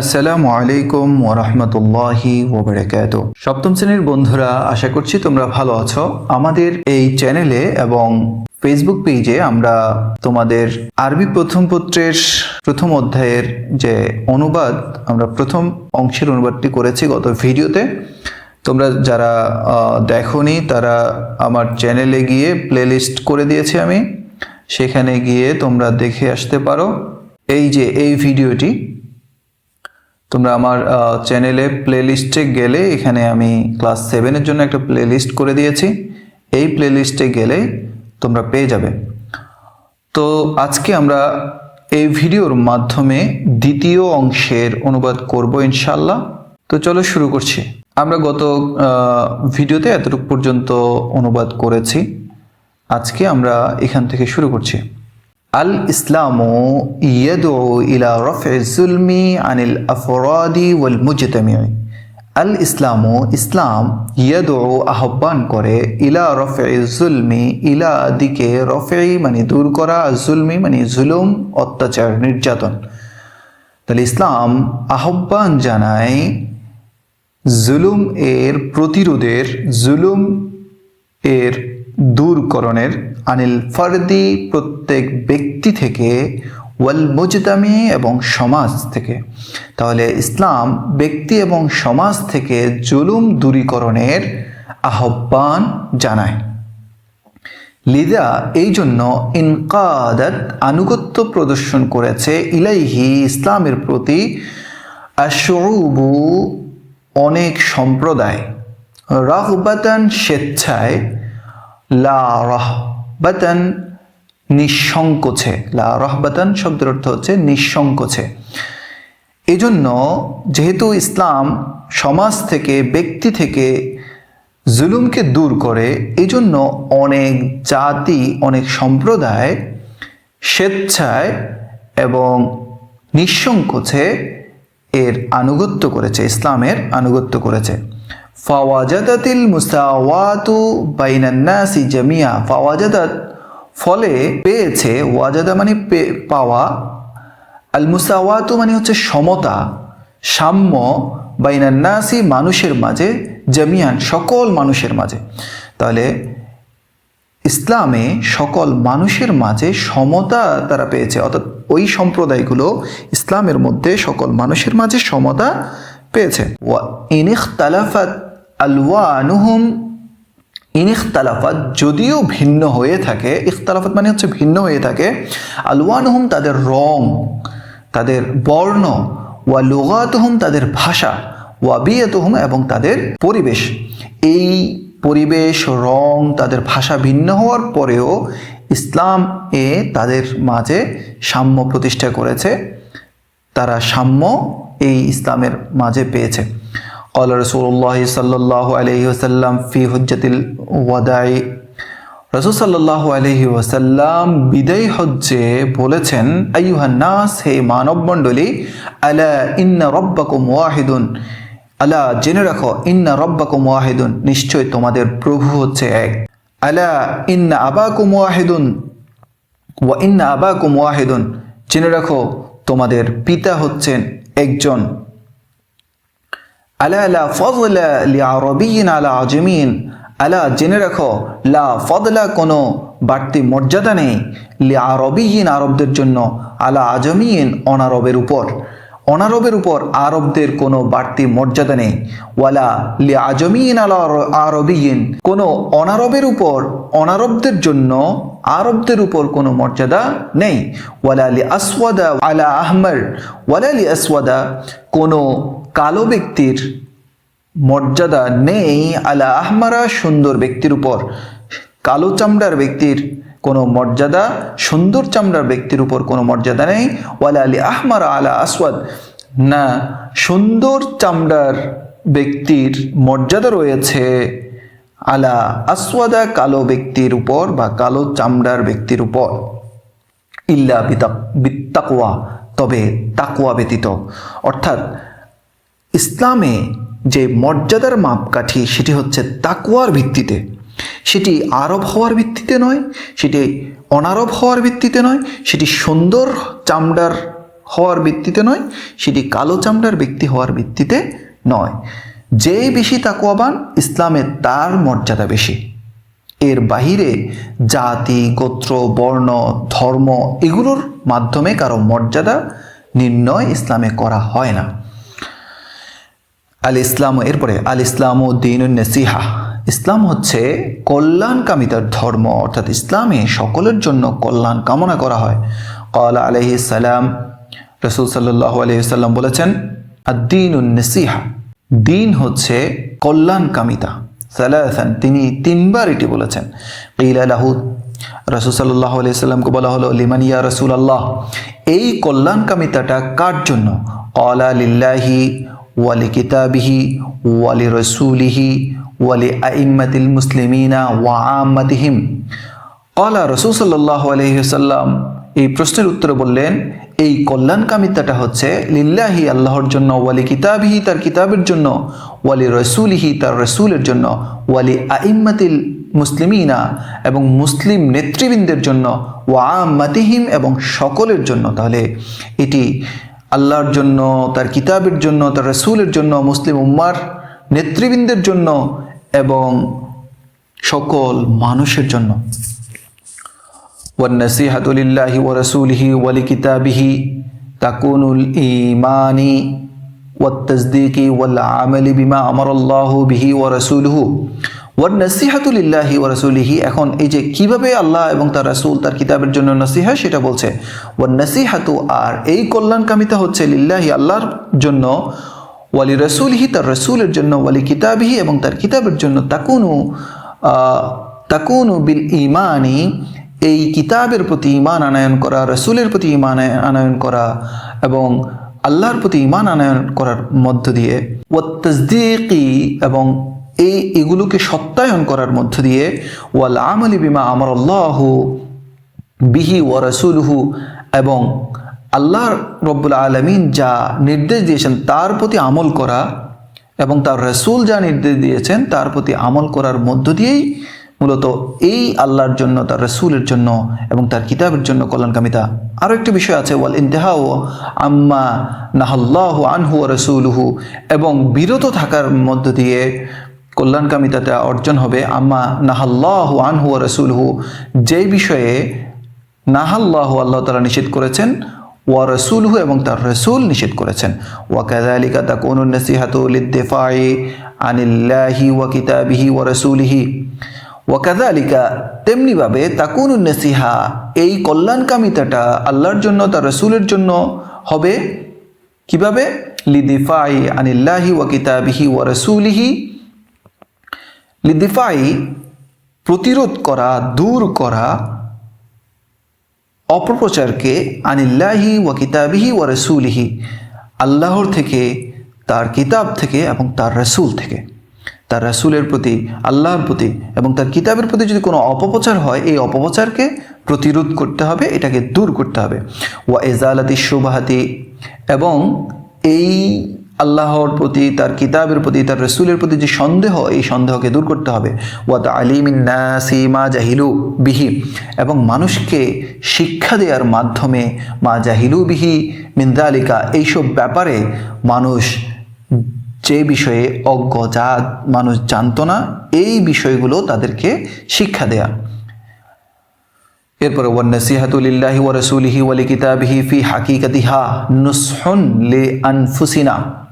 আসসালামু আলাইকুম ওরহমতুল্লাহি ওবরাকাত। সপ্তম শ্রেণির বন্ধুরা, আশা করছি তোমরা ভালো আছো। আমাদের এই চ্যানেলে এবং ফেসবুক পেজে আমরা তোমাদের আরবি প্রথম পত্রের প্রথম অধ্যায়ের যে অনুবাদ, আমরা প্রথম অংশের অনুবাদটি করেছি গত ভিডিওতে। তোমরা যারা দেখোনি, তারা আমার চ্যানেলে গিয়ে প্লেলিস্ট করে দিয়েছি আমি। সেখানে গিয়ে তোমরা দেখে আসতে পারো। এই যে, এই ভিডিওটি তোমরা আমার চ্যানেলে প্লেলিস্টে গেলে এখানে আমি ক্লাস সেভেনের জন্য একটা প্লেলিস্ট করে দিয়েছি। এই প্লেলিস্টে গেলে তোমরা পেয়ে যাবে। তো আজকে আমরা এই ভিডিওর মাধ্যমে দ্বিতীয় অংশের অনুবাদ করব ইনশাল্লাহ তো চলো শুরু করছি। আমরা গত ভিডিওতে এতটুকু পর্যন্ত অনুবাদ করেছি। আজকে আমরা এখান থেকে শুরু করছি। আল ইসলামু ইয়াদু ইলা রফে জুলমি আনিল আফরাদি ওয়াল মুজতামি আল ইসলামু ইসলাম ইয়াদু আহ্বান করে ইলা রফে জুলমি ইলা দিকে রফে মানে দূর করা জুলমি মানে জুলুম, অত্যাচার, নির্যাতন। তাহলে ইসলাম আহ্বান জানায় জুলুম এর প্রতিরোধের, জুলুম এর দূরকরণের আনিল ফারদি প্রত্যেক ব্যক্তি থেকে ওয়াল মুজদামি এবং সমাজ থেকে। তাহলে ইসলাম ব্যক্তি এবং সমাজ থেকে জুলুম দূরীকরণের আহ্বান জানায়। লিদা এই জন্য ইনকাদাত আনুগত্য প্রদর্শন করেছে ইলাইহি ইসলামের প্রতি আশরুবু অনেক সম্প্রদায়। রাহবাতান স্বেচ্ছায় লা নিঃসংকোচে। লা রহবাতান শব্দের অর্থ হচ্ছে নিঃসংকোচে। এজন্য যেহেতু ইসলাম সমাজ থেকে, ব্যক্তি থেকে জুলুমকে দূর করে এই জন্য অনেক জাতি, অনেক সম্প্রদায় স্বেচ্ছায় এবং নিঃসংকোচে এর আনুগত্য করেছে, ইসলামের আনুগত্য করেছে। ফাওয়াজাদাতিল মুসাওয়াতু বাইনান্নাসি জামিয়া। ফাওয়াজাদাত ফলে পেয়েছে, ওয়াজাদা মানে পাওয়া। আল মুসাওয়াতু মানে হচ্ছে সমতা, সাম্য বাইনান্নাসি মানুষের মাঝে, জামিয়ান সকল মানুষের মাঝে। তাহলে ইসলামে সকল মানুষের মাঝে সমতা তারা পেয়েছে, অর্থাৎ ওই সম্প্রদায়গুলো ইসলামের মধ্যে সকল মানুষের মাঝে সমতা পেয়েছে। ওয়া ইনিখতালাফাত যদিও ভিন্ন হয়ে থাকে, ইখতালাফাত মানে হচ্ছে ভিন্ন হয়ে থাকে, আলওয়ানুহুম তাদের রং, তাদের বর্ণ, ওয়া লুগাতুহুম তাদের ভাষা, ওয়া বিয়াতুহুম এবং তাদের পরিবেশ। এই পরিবেশ, রং, তাদের ভাষা ভিন্ন হওয়ার পরেও ইসলাম এ তাদের মাঝে সাম্য প্রতিষ্ঠা করেছে। তারা সাম্য এই ইসলামের মাঝে পেয়েছে قال رسول الله صلى الله عليه وسلم في حجة الوداع রসুল সাল্লাহ আলহি ওয়াসাল্লাম বিদায় হজ্জে বলেছেন আইয়ুহান নাস হে মানব মণ্ডলী আলা ইন্না রব্বাকুম ওয়াহিদুন আলা জেনে রাখো ইন্না রব্বাকুম ওয়াহিদুন নিশ্চয় তোমাদের প্রভু হচ্ছে এক আলা ইন্না আবাকুম ওয়াহিদুন ওয়া ইন্না আবাকুম ওয়াহিদুন জেনে রাখো তোমাদের পিতা হচ্ছেন একজন। আলা, লা ফজলা লি আরবিয়িন আলা আজমিন। আলা, জেনে রাখো, লা ফদলা কোনো বাড়তি মর্যাদা নেই লি আরবিহীন আরবদের জন্য, আলা আজমিন অনারবের উপর। অনারবের উপর আরবদের কোনো বাড়তি মর্যাদা নেই। ওয়ালা লি আজমিন আলা আর- আরবিয়িন। কোনো অনারবের উপর অনারবদের জন্য আরবদের উপর কোনো মর্যাদা নেই। ওয়ালা লি আসওয়াদা আলা আহমর। ওয়ালা লি আসওয়াদা কোনো কালো ব্যক্তির মর্যাদা নেই আলা আহমারা সুন্দর ব্যক্তির উপর। কালো চামড়ার ব্যক্তির কোনো মর্যাদা, সুন্দর চামড়ার ব্যক্তির উপর কোনো মর্যাদা নেই। ওয়ালা আলী আহমারা আলা আসওয়াদ। না, সুন্দর চামড়ার ব্যক্তির মর্যাদা রয়েছে আলা আসওয়াদা কালো ব্যক্তির উপর বা কালো চামড়ার ব্যক্তির উপর। ইল্লা বিত্তাকুয়া তবে তাকুয়া ব্যতীত। অর্থাৎ ইসলামে যে মর্যাদার মাপকাঠি, সেটি হচ্ছে তাকুয়ার ভিত্তিতে। সেটি আরব হওয়ার ভিত্তিতে নয়, সেটি অনারব হওয়ার ভিত্তিতে নয়, সেটি সুন্দর চামড়ার হওয়ার ভিত্তিতে নয়, সেটি কালো চামড়ার ব্যক্তি হওয়ার ভিত্তিতে নয়। যে বেশি তাকুয়াবান ইসলামে তার মর্যাদা বেশি। এর বাহিরে জাতি, গোত্র, বর্ণ, ধর্ম এগুলোর মাধ্যমে কারও মর্যাদা নির্ণয় ইসলামে করা হয় না। আল ইসলাম এরপরে আল ইসলাম ও দিন নসিহা ইসলাম হচ্ছে কল্যাণকামিতার ধর্ম, অর্থাৎ ইসলামে সকলের জন্য কল্যাণ কামনা করা হয়। কল আলহি সালাম, রসুল সাল্লাহ আলহিসাল্লাম বলেছেন আদ্দিন উন্নসিহা দিন হচ্ছে কল্যাণকামিতা। সালাহান তিনি তিনবার এটি বলেছেন। ইল আলাহুদ রসুল সাল্লাহ আলাইসাল্লামকে বলা হলো লিমানিয়া রসুল আল্লাহ এই কল্যাণকামিতাটা কার জন্য? কলা লিল্লাহি ওয়ালি কিতাবিহি ওয়ালি রসুলিহি ওয়ালি আইম্মাতিল মুসলিমিনা ওয়া আম্মাতিহিম। কলা রসুল সাল্লাহ আলহিসাল্লাম এই প্রশ্নের উত্তরে বললেন, এই কল্যাণকামিতাটা হচ্ছে লিল্লাহি আল্লাহর জন্য ওয়ালি কিতাবিহি তার কিতাবের জন্য ওয়ালি রসুলিহি তার রসুলের জন্য ওয়ালি আইম্মাতিল মুসলিমিনা এবং মুসলিম নেতৃবৃন্দের জন্য ওয়ামাতিহিম এবং সকলের জন্য তাহলে এটি আল্লাহর জন্য তার কিতাবের জন্য তার রসুলের জন্য মুসলিম উম্মার নেতৃবৃন্দের জন্য এবং সকল মানুষের জন্য والنصيحة لله ورسوله ولكتابه تكون الإيمان والتصديق والعمل بما أمر الله به ورسوله ওয়ান নসিহাতুলিল্লাহি ওয়া রাসুলিহি। এখন এই যে কীভাবে আল্লাহ এবং তার রাসুল তার কিতাবের জন্য নসিহা, সেটা বলছে ওয়ান নসিহাতু আর এই কল্যাণকামিতা হচ্ছে লিল্লাহি আল্লাহর জন্য ওয়ালি রসুলহি তার রসুলের জন্য ওয়ালি কিতাবহি এবং তার কিতাবের জন্য তাকুনু তাকুনু বিল ইমানি এই কিতাবের প্রতি ইমান আনায়ন করা, রসুলের প্রতি ইমান আনায়ন করা এবং আল্লাহর প্রতি ইমান আনায়ন করার মধ্য দিয়ে ও তসদিকি এবং এই এগুলোকে সত্যায়ন করার মধ্য দিয়ে ওয়াল আমলি বিমা আমার আল্লাহ বিহি ওয়া রসুলহু এবং আল্লাহ রব্বুল আলমিন যা নির্দেশ দিয়েছেন তার প্রতি আমল করা এবং তার রসুল যা নির্দেশ দিয়েছেন তার প্রতি আমল করার মধ্য দিয়েই মূলত এই আল্লাহর জন্য, তার রসুলের জন্য এবং তার কিতাবের জন্য কল্যাণকামিতা। আরও একটি বিষয় আছে, ওয়াল ইন্তেহা ও আম্মা নাহাল্লাহ আনহু ও রসুলহু এবং বিরত থাকার মধ্য দিয়ে কল্যাণকামিতাটা অর্জন হবে। আম্মা নাহাল্লাহ আনহু ও রসুলহু, যেই বিষয়ে নাহাল্লাহ আল্লাহ তালা নিষেধ করেছেন, ওয়া রসুলহু এবং তার রসুল নিষেধ করেছেন। ওয়া কাযালিকা তাকুনু নাসিহাতু লিদ্দিফাই আনিল্লাহি ওয়া কিতাবিহি ওয়া রসুলহি। ওয়া কাযালিকা, তেমনিভাবে তাকুনু নাসিহা এই কল্যাণকামিতাটা আল্লাহর জন্য, তার রসুলের জন্য হবে। কীভাবে? লিদিফাই আনিল্লাহি ওয়া কিতাবিহি ওয়া রাসূলিহি। লিদিফাই প্রতিরোধ করা, দূর করা অপপ্রচারকে আনিল্লাহি ওয়া কিতাবিহি ওয়া রসুলিহি, আল্লাহর থেকে, তার কিতাব থেকে এবং তার রসুল থেকে। তার রসুলের প্রতি, আল্লাহর প্রতি এবং তার কিতাবের প্রতি যদি কোনো অপপ্রচার হয়, এই অপপ্রচারকে প্রতিরোধ করতে হবে, এটাকে দূর করতে হবে। ওয়া এজালাতি সুবাহাতি এবং এই আল্লাহর প্রতি, তার কিতাবের প্রতি, তার রসুলের প্রতি যে সন্দেহ, এই সন্দেহকে দূর করতে হবে। ওয়াত আলিমিন্নাসি মা জাহিলু বিহি। এবং মানুষকে শিক্ষা দেওয়ার মাধ্যমে মা জাহিলু বিহি মিন্দালিকা এইসব ব্যাপারে মানুষ যে বিষয়ে অজ্ঞ, যা মানুষ জানতো না, এই বিষয়গুলো তাদেরকে শিক্ষা দেয়া। এরপরে ওয়ান্নাসিহাতুলিল্লাহি ওয়া রাসূলিহি ওয়া লিকিতাবিহি ফি হাকিকাতিহা নুসহুন লি আনফুসিনা।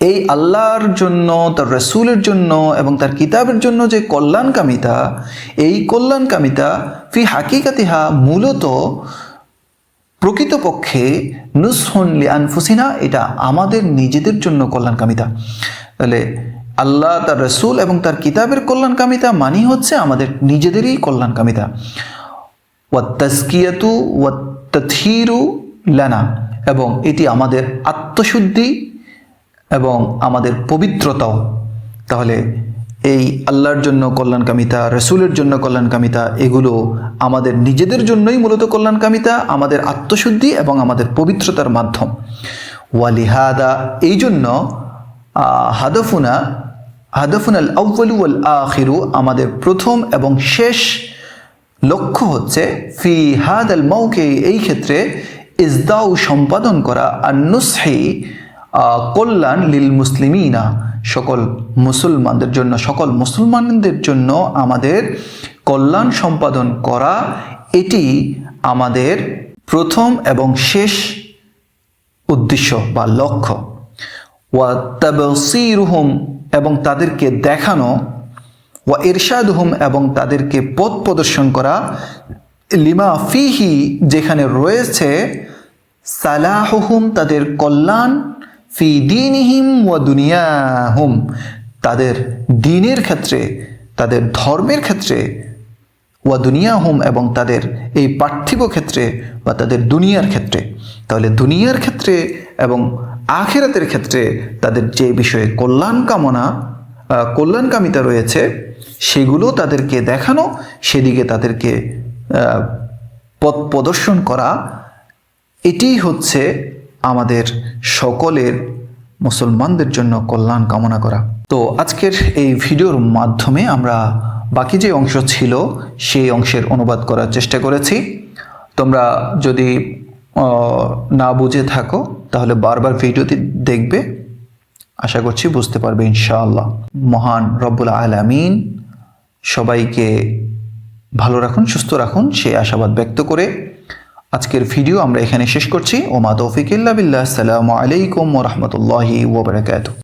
এই আল্লাহর জন্য, তার রসুলের জন্য এবং তার কিতাবের জন্য যে কল্যাণকামিতা, এই কল্যাণকামিতা ফি হাকিকাতিহা মূলত প্রকৃতপক্ষে নুসহন লি আনফুসিনা এটা আমাদের নিজেদের জন্য কল্যাণকামিতা। তাহলে আল্লাহ, তার রসুল এবং তার কিতাবের কল্যাণকামিতা মানি হচ্ছে আমাদের নিজেদেরই কল্যাণকামিতা। ওয়াত্তাস্কিয়াতু ওয়াত্তাথিরু লানা, এবং এটি আমাদের আত্মশুদ্ধি এবং আমাদের পবিত্রতাও। তাহলে এই আল্লাহর জন্য কল্যাণকামিতা, রসুলের জন্য কল্যাণকামিতা, এগুলো আমাদের নিজেদের জন্যই মূলত কল্যাণকামিতা, আমাদের আত্মশুদ্ধি এবং আমাদের পবিত্রতার মাধ্যম। ওয়ালিহাদা, এই জন্য হাদফুনা হাদফুন আল আউ্বালু আল আখিরু আমাদের প্রথম এবং শেষ লক্ষ্য হচ্ছে ফি হাদ আল মৌকে এই ক্ষেত্রে ইজদাউ সম্পাদন করা আর নুসহি কল্যাণ লিল মুসলিমিনা, সকল মুসলমানদের জন্য, সকল মুসলমানদের জন্য আমাদের কল্যাণ সম্পাদন করা, এটি আমাদের প্রথম এবং শেষ উদ্দেশ্য বা লক্ষ্য। ওয়া তাবসিরুহুম, এবং তাদেরকে দেখানো, ওয়া ইরশাদুহুম, এবং তাদেরকে পথ প্রদর্শন করা, লিমা ফিহি যেখানে রয়েছে, সালাহুহুম, তাদের কল্যাণ ফি দিনহিম ওয়া দুনিয়াহুম। তাদের দিনের ক্ষেত্রে, তাদের ধর্মের ক্ষেত্রে, ওয়া দুনিয়া হুম এবং তাদের এই পার্থিব ক্ষেত্রে বা তাদের দুনিয়ার ক্ষেত্রে। তাহলে দুনিয়ার ক্ষেত্রে এবং আখেরাতের ক্ষেত্রে তাদের যে বিষয়ে কল্যাণ কামনা কল্যাণকামিতা রয়েছে, সেগুলো তাদেরকে দেখানো, সেদিকে তাদেরকে পথ প্রদর্শন করা এটি হচ্ছে আমাদের সকলের মুসলমানদের জন্য কল্যাণ কামনা করা। তো আজকের এই ভিডিওর মাধ্যমে আমরা বাকি যে অংশ ছিল, সেই অংশের অনুবাদ করার চেষ্টা করেছি। তোমরা যদি না বুঝে থাকো, তাহলে বারবার ভিডিওটি দেখবে। আশা করছি বুঝতে পারবে ইনশাআল্লাহ। মহান রব্বুল আলামিন সবাইকে ভালো রাখুন, সুস্থ রাখুন সেই আশাবাদ ব্যক্ত করে আজকের ভিডিও আমরা এখানে শেষ করছি। ওমা তৌফিক ইল্লা বিল্লাহ। আসসালামু আলাইকুম ওয়া রাহমাতুল্লাহি ওয়া বারাকাতুহু।